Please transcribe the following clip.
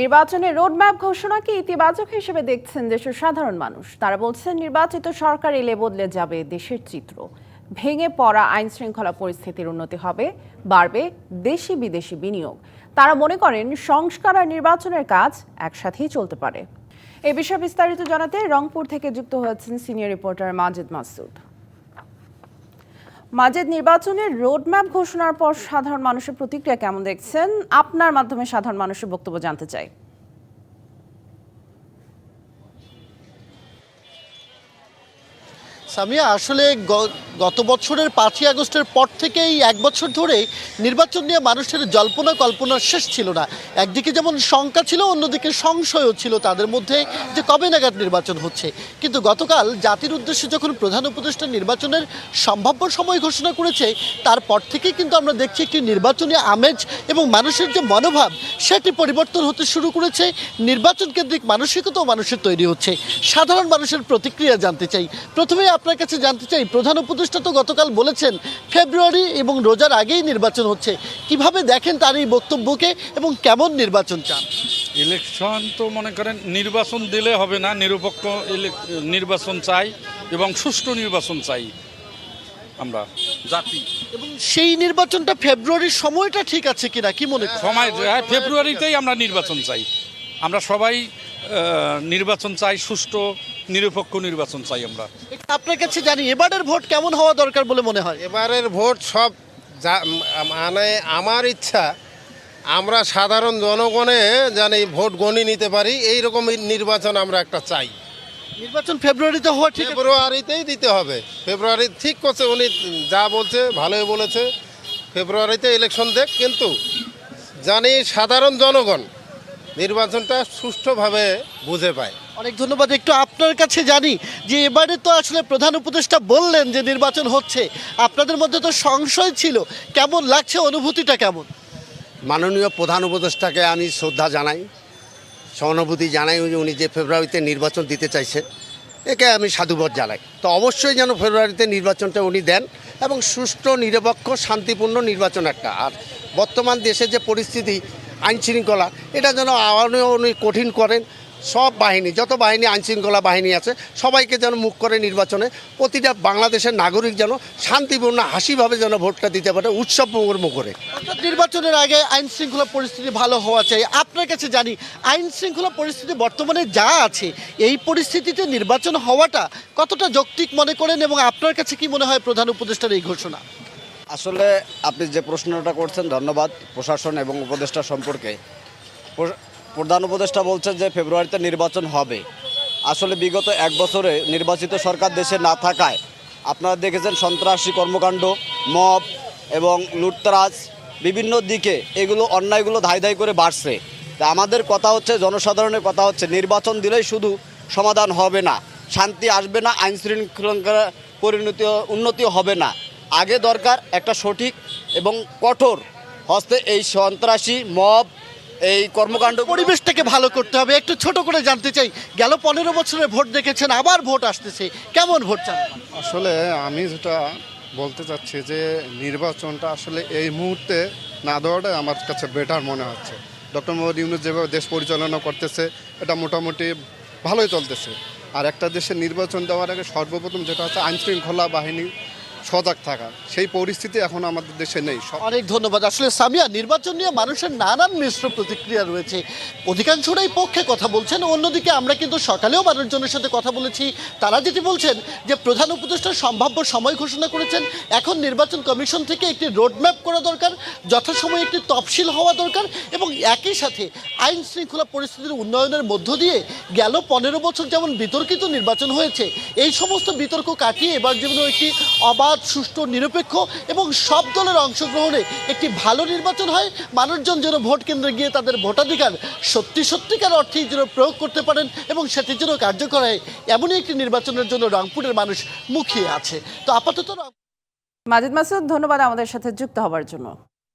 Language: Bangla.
নির্বাচনের রোডম্যাপ ঘোষণাকে ইতিবাচক হিসেবে দেখছেন দেশের সাধারণ মানুষ। তারা বলছেন, নির্বাচিত সরকার এলে বদলে যাবে দেশের চিত্র। ভেঙে পড়া আইন শৃঙ্খলা পরিস্থিতির উন্নতি হবে, বাড়বে দেশি বিদেশি বিনিয়োগ। তারা মনে করেন, সংস্কার আর নির্বাচনের কাজ একসাথেই চলতে পারে। এ বিষয়ে বিস্তারিত জানাতে রংপুর থেকে যুক্ত হয়েছেন সিনিয়র রিপোর্টার মাজেদ মাসুদ। মাজেদ নির্বাচনের রোডম্যাপ ঘোষণার পর সাধারণ মানুষের প্রতিক্রিয়া কেমন দেখছেন? আপনার মাধ্যমে সাধারণ মানুষের বক্তব্য জানতে চাই। সামিয়া, আসলে গত বছরের পাঁচই আগস্টের পর থেকেই এক বছর ধরে নির্বাচন নিয়ে মানুষের জল্পনা কল্পনার শেষ ছিল না। একদিকে যেমন শঙ্কা ছিল, অন্যদিকে সংশয়ও ছিল তাদের মধ্যে যে কবে নাগাদ নির্বাচন হচ্ছে। কিন্তু গতকাল জাতির উদ্দেশ্যে যখন প্রধান উপদেষ্টা নির্বাচনের সম্ভাব্য সময় ঘোষণা করেছে, তারপর থেকেই কিন্তু আমরা দেখছি একটি নির্বাচনী আমেজ এবং মানুষের যে মনোভাব, সেটি পরিবর্তন হতে শুরু করেছে। নির্বাচন কেন্দ্রিক মানসিকতাও মানুষের তৈরি হচ্ছে। সাধারণ মানুষের প্রতিক্রিয়া জানতে চাই। প্রথমে আপনার কাছে জানতে চাই প্রধান উপদেষ্টা তো গতকাল বলেছেন ফেব্রুয়ারি এবং রোজার আগেই নির্বাচন হচ্ছে। কীভাবে দেখেন তার এই বক্তব্যকে এবং কেমন নির্বাচন চান? ইলেকশন তো মনে করেন নির্বাচন দিলে হবে না নিরপেক্ষ নির্বাচন চাই এবং সুষ্ঠু নির্বাচন চাই আমরা জাতি। এবং সেই নির্বাচনটা ফেব্রুয়ারির সময়টা ঠিক আছে কিনা কি মনে সময় হ্যাঁ, ফেব্রুয়ারিতেই আমরা নির্বাচন চাই। আমরা সবাই নির্বাচন চাই সুষ্ঠু নিরপেক্ষ নির্বাচন চাই আমরা। আপনার কাছে জানি এবারের ভোট কেমন হওয়া দরকার বলে মনে হয়? এবারের ভোট সব যা- মানে আমার ইচ্ছা আমরা সাধারণ জনগণে জানি ভোট গণি নিতে পারি এই রকম নির্বাচন আমরা একটা চাই। নির্বাচন ফেব্রুয়ারিতে হওয়া ঠিক ফেব্রুয়ারিতেই দিতে হবে। ফেব্রুয়ারি ঠিক করছে উনি যা বলছে ভালোই বলেছে। ফেব্রুয়ারিতে ইলেকশন দেখ কিন্তু জানি সাধারণ জনগণ নির্বাচনটা সুষ্ঠুভাবে বুঝে পায়। অনেক ধন্যবাদ একটু আপনার কাছে জানি যে এবারে তো আসলে প্রধান উপদেষ্টা বললেন যে নির্বাচন হচ্ছে আপনাদের মধ্যে তো সংশয় ছিল কেমন লাগছে অনুভূতিটা কেমন? মাননীয় প্রধান উপদেষ্টাকে আমি শ্রদ্ধা জানাই সহানুভূতি জানাই যে উনি যে ফেব্রুয়ারিতে নির্বাচন দিতে চাইছেন একে আমি সাধুবাদ জানাই। তো অবশ্যই যেন ফেব্রুয়ারিতে নির্বাচনটা উনি দেন এবং সুষ্ঠু নিরপেক্ষ শান্তিপূর্ণ নির্বাচন একটা। আর বর্তমান দেশে যে পরিস্থিতি আইন শৃঙ্খলা এটা যেন আরও উনি কঠিন করেন, সব বাহিনী, যত বাহিনী আইন শৃঙ্খলা বাহিনী আছে, সবাইকে যেন মুখ করে নির্বাচনে, প্রতিটা বাংলাদেশের নাগরিক যেন শান্তিপূর্ণ, হাসিভাবে যেন ভোটটা দিতে পারে, উৎসব মুখর করে। নির্বাচনের আগে আইন শৃঙ্খলা পরিস্থিতি ভালো হওয়া চাই। আপনার কাছে জানি আইন শৃঙ্খলা পরিস্থিতি বর্তমানে যা আছে, এই পরিস্থিতিতে নির্বাচন হওয়াটা কতটা যৌক্তিক মনে করেন এবং আপনার কাছে কি মনে হয় প্রধান উপদেষ্টার এই ঘোষণা? আসলে আপনি যে প্রশ্নটা করছেন, ধন্যবাদ প্রশাসন এবং উপদেষ্টা সম্পর্কে। প্রধান উপদেষ্টা বলছেন যে ফেব্রুয়ারিতে নির্বাচন হবে। আসলে বিগত এক বছরে নির্বাচিত সরকার দেশে না থাকায় আপনারা দেখেছেন সন্ত্রাসী কর্মকাণ্ড, মব এবং লুটতরাজ বিভিন্ন দিকে এগুলো, অন্যায়গুলো ধাই ধাই করে বাড়ছে। তা আমাদের কথা হচ্ছে, জনসাধারণের কথা হচ্ছে, নির্বাচন দিলেই শুধু সমাধান হবে না, শান্তি আসবে না আইন শৃঙ্খলা পরিণতি, উন্নতি হবে না। আগে দরকার একটা সঠিক এবং কঠোর হস্তে এই সন্ত্রাসী মব এই কর্মকাণ্ড পরিবেশটাকে ভালো করতে হবে। একটু ছোট করে জানতে চাই গেল পনেরো বছরে ভোট দেখেছেন আবার ভোট আসতেছে। কেমন ভোট চান? আসলে আমি যেটা বলতে চাচ্ছি যে নির্বাচনটা আসলে এই মুহূর্তে না দেওয়াটাই আমার কাছে বেটার মনে হচ্ছে। ডক্টর মোহাম্মদ ইউনুস যেভাবে দেশ পরিচালনা করতেছে এটা মোটামুটি ভালোই চলতেছে। আর একটা দেশে নির্বাচন দেওয়ার আগে সর্বপ্রথম যেটা হচ্ছে আইনশৃঙ্খলা বাহিনী সজাগ থাকা, সেই পরিস্থিতি এখন আমাদের দেশে নেই। অনেক ধন্যবাদ। আসলে সামিয়া, নির্বাচন নিয়ে মানুষের নানান মিশ্র প্রতিক্রিয়া রয়েছে। অধিকাংশরাই পক্ষে কথা বলছেন, অন্যদিকে আমরা কিন্তু সকালেও মানুষজনের সাথে কথা বলেছি। তারা যেটি বলছেন যে, প্রধান উপদেষ্টা সম্ভাব্য সময় ঘোষণা করেছেন। এখন নির্বাচন কমিশন থেকে একটি রোডম্যাপ করা দরকার, যথাসময়ে একটি তফসিল হওয়া দরকার এবং একই সাথে আইন শৃঙ্খলা পরিস্থিতির উন্নয়নের মধ্য দিয়ে গেল পনেরো বছর যেমন বিতর্কিত নির্বাচন হয়েছে, এই সমস্ত বিতর্ক কাটিয়ে এবার যেন একটি অবাধ সুষ্ঠু, নিরপেক্ষ এবং সব দলের অংশগ্রহণে একটি ভালো নির্বাচন হয়। মানুষজন যেন ভোট কেন্দ্রে গিয়ে তাদের ভোটাধিকার সত্যি সত্যিকার অর্থেই যেন প্রয়োগ করতে পারেন এবং সেটি যেন কার্যকর হয়, এমনই একটি নির্বাচনের জন্য রংপুরের মানুষ মুখিয়ে আছে। তো আপাতত মাজেদ মাসুদ, ধন্যবাদ আমাদের সাথে যুক্ত হবার জন্য।